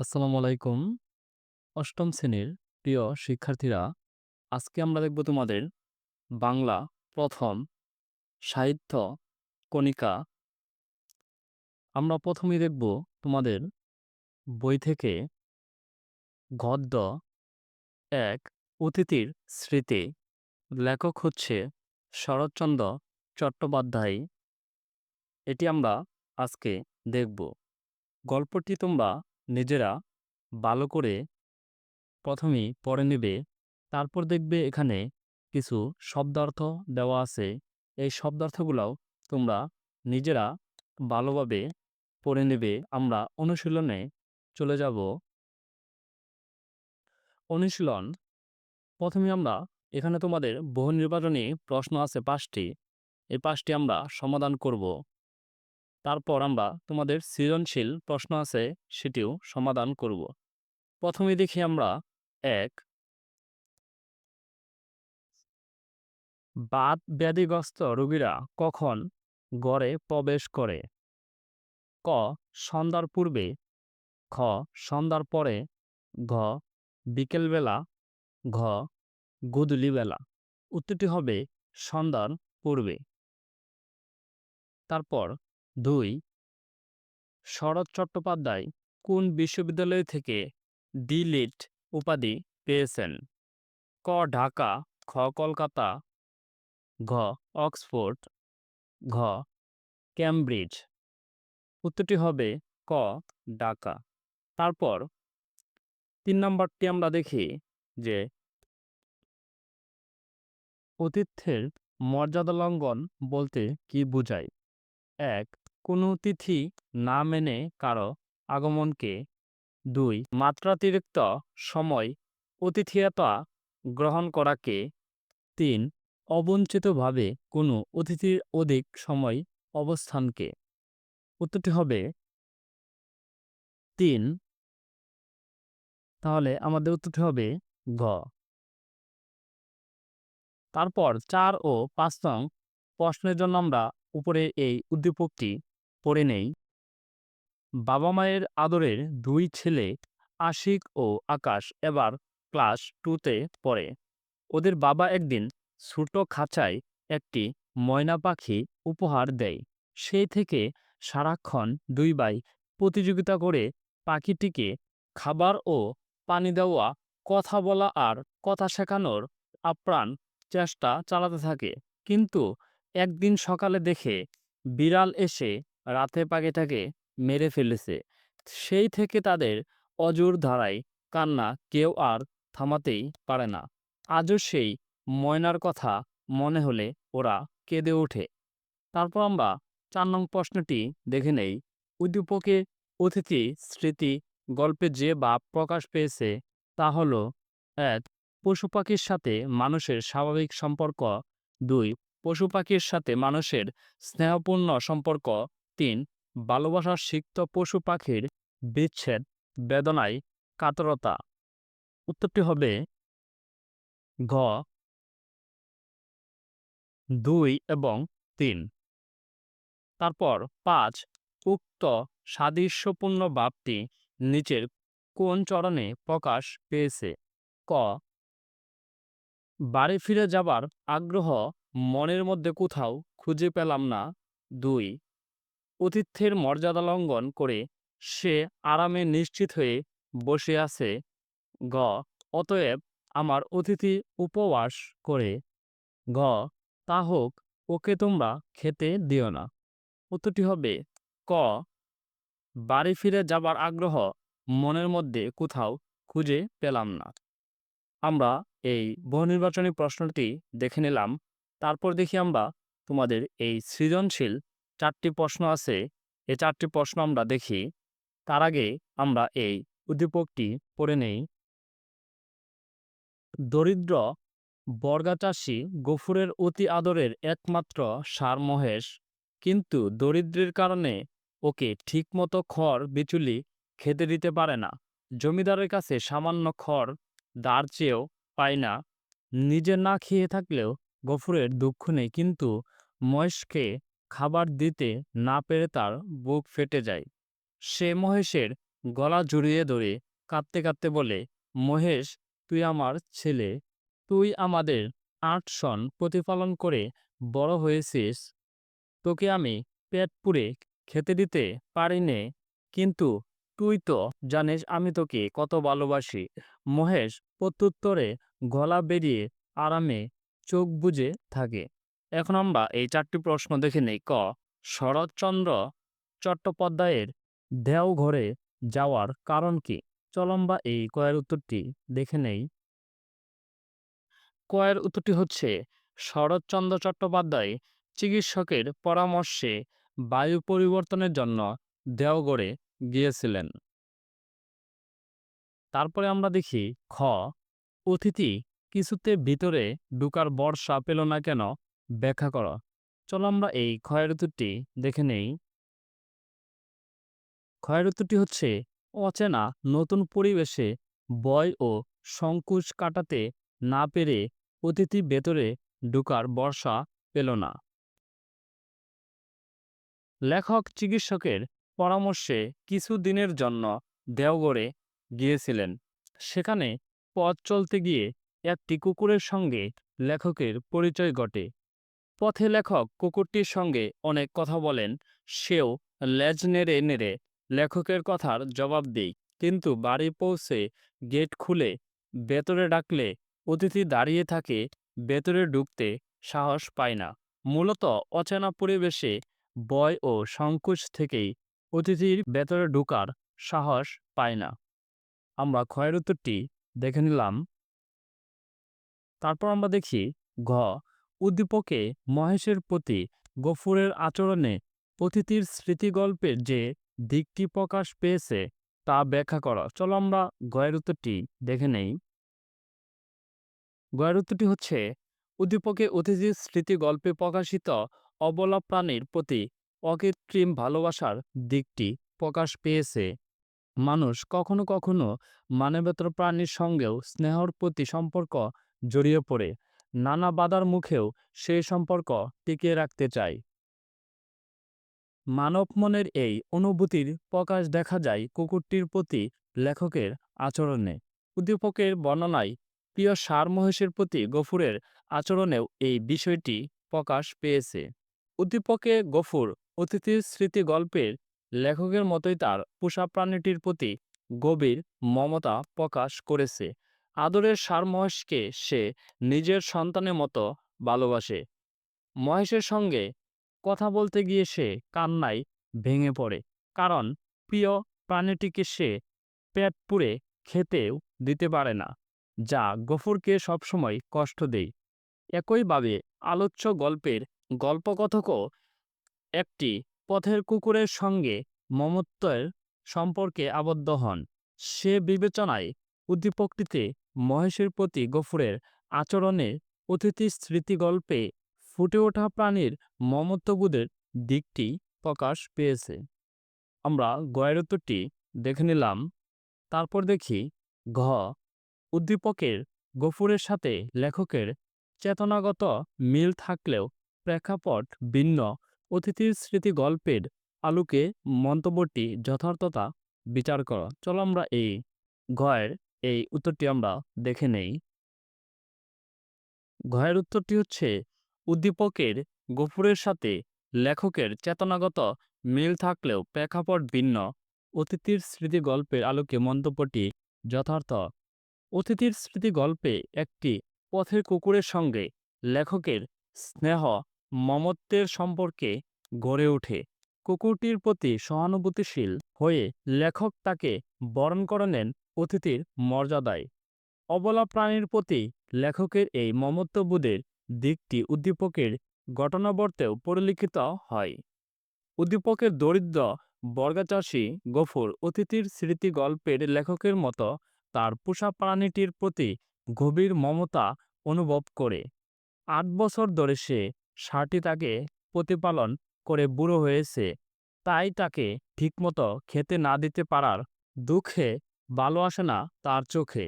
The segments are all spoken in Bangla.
আসসালামু আলাইকুম। অষ্টম শ্রেণির প্রিয় শিক্ষার্থীরা, আজকে আমরা দেখব তোমাদের বাংলা প্রথম সাহিত্য কণিকা। আমরা প্রথমেই দেখব তোমাদের বই থেকে গদ্য এক অতিথির স্মৃতি। লেখক হচ্ছে শরৎচন্দ্র চট্টোপাধ্যায়। এটি আমরা আজকে দেখব। গল্পটি তোমরা নিজেরা ভালো করে প্রথমেই পড়ে নেবে। তারপর দেখবে এখানে কিছু শব্দার্থ দেওয়া আছে। এই শব্দার্থগুলাও তোমরা নিজেরা ভালোভাবে পড়ে নেবে। আমরা অনুশীলনে চলে যাব। অনুশীলন প্রথমে আমরা এখানে তোমাদের বহু নির্বাচনী প্রশ্ন আছে পাঁচটি। এই পাঁচটি আমরা সমাধান করব। তারপর আমরা তোমাদের সৃজনশীল প্রশ্ন আছে সেটিও সমাধান করব। প্রথমে দেখি আমরা এক। বাত ব্যাধিগ্রস্ত রোগীরা কখন গড়ে প্রবেশ করে? ক, সন্ধ্যার পূর্বে। খ, সন্ধ্যার পরে। ঘ, বিকেলবেলা। ঘ বেলা উত্তরটি হবে সন্ধ্যার পূর্বে। তারপর দুই, শরৎ চট্টোপাধ্যায় কোন বিশ্ববিদ্যালয় থেকে ডিলিট উপাধি পেয়েছেন? ক, ঢাকা, খ, কলকাতা, ঘ, অক্সফোর্ড, ঘ ক্যামব্রিজ উত্তরটি হবে ক, ঢাকা। তারপর তিন নম্বরটি আমরা দেখি যে অতিথ্যের মর্যাদা লঙ্ঘন বলতে কি বোঝায়? এক কোনো তিথি না মেনে কারও আগমনকে দুই মাত্রাতিরিক্ত সময় অতিথিয়তা গ্রহণ করাকে তিন অবঞ্চিতভাবে কোনো অতিথির অধিক সময় অবস্থানকে। উত্তরটি হবে তিন। তাহলে আমাদের উত্তরটি হবে ঘ। তারপর চার ও পাঁচ নং প্রশ্নের জন্য আমরা উপরে এই উদ্দীপকটি পড়ে নেই। বাবা মায়ের আদরের দুই ছেলে, আশিক ও আকাশ, এবার ক্লাস টুতে পড়ে। ওদের বাবা একদিন ছোট খাঁচায় একটি ময়না পাখি উপহার দেয়। সেই থেকে সারাক্ষণ দুই ভাই প্রতিযোগিতা করে পাখিটিকে খাবার ও পানি দেওয়া, কথা বলা আর কথা শেখানোর আপ্রাণ চেষ্টা চালাতে থাকে। কিন্তু একদিন সকালে দেখে বিড়াল এসে রাতে পাখিটাকে মেরে ফেলেছে। সেই থেকে তাদের অজুর ধারায় কান্না কেউ আর থামাতেই পারে না। আজও সেই ময়নার কথা মনে হলে ওরা কেঁদে ওঠে। তারপর আমরা চার নং প্রশ্নটি দেখে নেই। উদ্দীপকে অতিথি স্মৃতি গল্পে যে ভাব প্রকাশ পেয়েছে তা হল এক, পশু পাখির সাথে মানুষের স্বাভাবিক সম্পর্ক। দুই, পশু পাখির সাথে মানুষের স্নেহপূর্ণ সম্পর্ক। তিন ভালোবাসার সিক্ত পশু পাখির বিচ্ছেদ, বেদনায় কাতরতা। উত্তরটি হবে ঘ। দুই এবং তিন। তারপর পাঁচ, উক্ত সাদৃশ্যপূর্ণ ভাবটি নিচের কোন চরণে প্রকাশ পেয়েছে? ক। বাড়ি ফিরে যাবার আগ্রহ মনের মধ্যে কোথাও খুঁজে পেলাম না। দুই অতিথ্যের মর্যাদা লঙ্ঘন করে সে আরামে নিশ্চিত হয়ে বসে আছে। গ, অতএব আমার অতিথি উপবাস করে। ঘ, তা হোক, ওকে তোমরা খেতে দিও না। উত্তরটি হবে ক, বাড়ি ফিরে যাবার আগ্রহ মনের মধ্যে কোথাও খুঁজে পেলাম না। আমরা এই বহুনির্বাচনী প্রশ্নটি দেখে নিলাম। তারপর দেখি আমরা তোমাদের এই সৃজনশীল চারটি প্রশ্ন আছে। এই চারটি প্রশ্ন আমরা দেখি। তার আগে আমরা এই উদ্দীপকটি পড়ে নেই। দরিদ্র বর্গাচাষী গফুরের অতি আদরের একমাত্র সার মহেশ। কিন্তু দরিদ্রের কারণে ওকে ঠিকমতো খড় বিচুলি খেতে দিতে পারে না। জমিদারের কাছে সামান্য খড় দাঁড় চেয়েও পায় না। নিজে না খেয়ে থাকলেও গফুরের দুঃখ নেই। কিন্তু মহেশকে খাবার দিতে না পেরে তার বুক ফেটে যায়। সে মহেশের গলা জড়িয়ে ধরে কাঁদতে কাঁদতে বলে, মহেশ, তুই আমার ছেলে। তুই আমাদের আট সন প্রতিপালন করে বড় হয়েছিস। তোকে আমি পেট পুড়ে খেতে দিতে পারি নে কিন্তু তুই তো জানিস আমি তোকে কত ভালোবাসি। মহেশ প্রত্যুত্তরে গলা বেরিয়ে আরামে চোখ বুজে থাকে। এখন আমরা এই চারটি প্রশ্ন দেখে নেই। ক, শরৎচন্দ্র চট্টোপাধ্যায়ের দেওঘরে যাওয়ার কারণ কি? চলম্বা এই কয়ের উত্তরটি দেখে নেই। কয়ের উত্তরটি হচ্ছে, শরৎচন্দ্র চট্টোপাধ্যায় চিকিৎসকের পরামর্শে বায়ু পরিবর্তনের জন্য দেওঘরে গিয়েছিলেন। তারপরে আমরা দেখি, খ, অতিথি কিছুতে ভিতরে ঢুকার বর্ষা পেল না কেন? ব্যাখ্যা করো। চলো আমরা এই ক্ষয়ের উত্তরটি দেখে নেই। ক্ষয়ের উত্তরটি হচ্ছে অচেনা, নতুন পরিবেশে বয় ও সংকুচ কাটাতে না পেরে অতিথি ভেতরে ঢুকার বর্ষা পেল না। লেখক, চিকিৎসকের পরামর্শে কিছু দিনের জন্য দেওঘরে গিয়েছিলেন। সেখানে পথ চলতে গিয়ে একটি কুকুরের সঙ্গে লেখকের পরিচয় ঘটে। পথে লেখক কুকুরটির সঙ্গে অনেক কথা বলেন, সেও লেজ নেড়ে নেড়ে লেখকের কথার জবাব দেই। কিন্তু বাড়ি পৌঁছে গেট খুলে ভেতরে ডাকলে অতিথি দাঁড়িয়ে থাকে, ভেতরে ঢুকতে সাহস পায় না। মূলত অচেনা পরিবেশে বয় ও সংকোচ থেকেই অতিথির ভেতরে ঢুকার সাহস পায় না। আমরা ক্ষয়ের উত্তরটি দেখে নিলাম। তারপর আমরা দেখি ঘ উদ্দীপকে মহেশের প্রতি গফুরের আচরণে অতিথির স্মৃতিগল্পের যে দিকটি প্রকাশ পেয়েছে তা ব্যাখ্যা করা। চলো আমরা গয়ের উত্তরটি দেখে নেই। গয়ের উত্তরটি হচ্ছে, উদ্দীপকে অতিথির স্মৃতি গল্পে প্রকাশিত অবলা প্রাণীর প্রতি অকৃত্রিম ভালোবাসার দিকটি প্রকাশ পেয়েছে। মানুষ কখনো কখনো মানবেতর প্রাণীর সঙ্গেও স্নেহর প্রতি সম্পর্ক জড়িয়ে পড়ে। নানা বাধার মুখেও সেই সম্পর্ক টিকিয়ে রাখতে চায়। মানব মনের এই অনুভূতির প্রকাশ দেখা যায় কুকুরটির প্রতি লেখকের আচরণে। উদ্দীপকের বর্ণনায় প্রিয় সার মহেশের প্রতি গফুরের আচরণেও এই বিষয়টি প্রকাশ পেয়েছে। উদ্দীপকে গফুর অতিথির স্মৃতি গল্পের লেখকের মতোই তার পোষা প্রাণীটির প্রতি গভীর মমতা প্রকাশ করেছে। আদরের সার মহেশকে সে নিজের সন্তানের মতো ভালোবাসে। মহেশের সঙ্গে কথা বলতে গিয়ে সে কান্নায় ভেঙে পড়ে। কারণ প্রিয় প্রাণীটিকে সে পেট পুড়ে খেতেও দিতে পারে না, যা গফুরকে সবসময় কষ্ট দেয়। একইভাবে আলোচ্য গল্পের গল্পকথকও একটি পথের কুকুরের সঙ্গে মমত্বের সম্পর্কে আবদ্ধ হন। সে বিবেচনায় উদ্দীপকটিতে মহেশের প্রতি গফুরের আচরণে অতিথি স্মৃতিগল্পে ফুটে ওঠা প্রাণীর মমত্ববোধের দিকটি প্রকাশ পেয়েছে। আমরা গয়ের উত্তরটি দেখে নিলাম। তারপর দেখি ঘ, উদ্দীপকের গফুরের সাথে লেখকের চেতনাগত মিল থাকলেও প্রেক্ষাপট ভিন্ন। অতিথির স্মৃতি গল্পের আলোকে মন্তব্যটি যথার্থতা বিচার করা। চলো আমরা এই ঘয়ের এই উত্তরটি আমরা দেখে নেই। ঘয়ের উত্তরটি হচ্ছে, উদ্দীপকের গফুরের সাথে লেখকের চেতনাগত মিল থাকলেও প্রেক্ষাপট ভিন্ন। অতিথির স্মৃতি গল্পের আলোকে মন্তব্যটি যথার্থ। অতিথির স্মৃতি গল্পে একটি পথের কুকুরের সঙ্গে লেখকের স্নেহ, মমত্বের সম্পর্কে গড়ে ওঠে। কুকুরটির প্রতি সহানুভূতিশীল হয়ে লেখক তাকে বরণ করে নেন অতিথির মর্যাদায়। অবলা প্রাণীর প্রতি লেখকের এই মমত্ববোধের দিকটি উদ্দীপকের ঘটনাবর্তেও পরিলিখিত হয়। উদ্দীপকের দরিদ্র বর্গাচাষী গফুর অতিথির স্মৃতি গল্পের লেখকের মতো তার পোষা প্রাণীটির প্রতি গভীর মমতা অনুভব করে। আট বছর ধরে সে ষাটটি তাকে প্রতিপালন করে বুড়ো হয়েছে, তাই তাকে ঠিকমতো খেতে না দিতে পারার দুঃখে ভালো আসে না তার চোখে।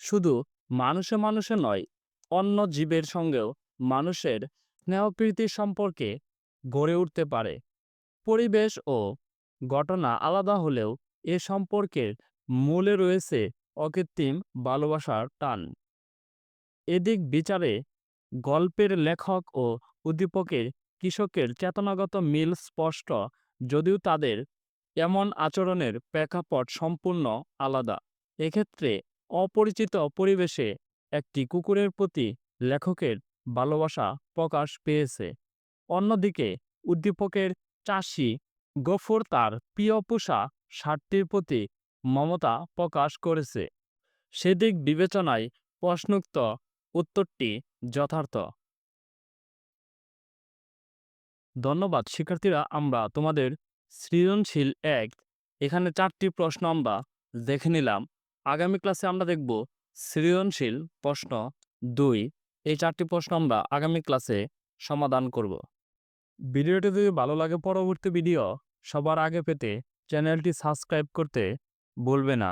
শুধু মানুষে মানুষে নয়, অন্য জীবের সঙ্গেও মানুষের স্নেহপ্রীতির সম্পর্কে গড়ে উঠতে পারে। পরিবেশ ও ঘটনা আলাদা হলেও এ সম্পর্কের মূলে রয়েছে অকৃত্রিম ভালোবাসার টান। এদিক বিচারে গল্পের লেখক ও উদ্দীপকের কৃষকের চেতনাগত মিল স্পষ্ট, যদিও তাদের এমন আচরণের প্রেক্ষাপট সম্পূর্ণ আলাদা। এক্ষেত্রে অপরিচিত পরিবেশে একটি কুকুরের প্রতি লেখকের ভালোবাসা প্রকাশ পেয়েছে। অন্যদিকে, উদ্দীপকের চাষি গফুর তার প্রিয় পোষা ষাটটির প্রতি মমতা প্রকাশ করেছে। সেদিক বিবেচনায় প্রশ্নোক্ত উত্তরটি যথার্থ। ধন্যবাদ, শিক্ষার্থীরা। আমরা তোমাদের সৃজনশীল এক, এখানে চারটি প্রশ্ন আমরা দেখে নিলাম। আগামী ক্লাসে আমরা দেখব সৃজনশীল প্রশ্ন দুই, এই চারটি প্রশ্ন আমরা আগামী ক্লাসে সমাধান করব। ভিডিওটি যদি ভালো লাগে, পরবর্তী ভিডিও সবার আগে পেতে চ্যানেলটি সাবস্ক্রাইব করতে ভুলবে না।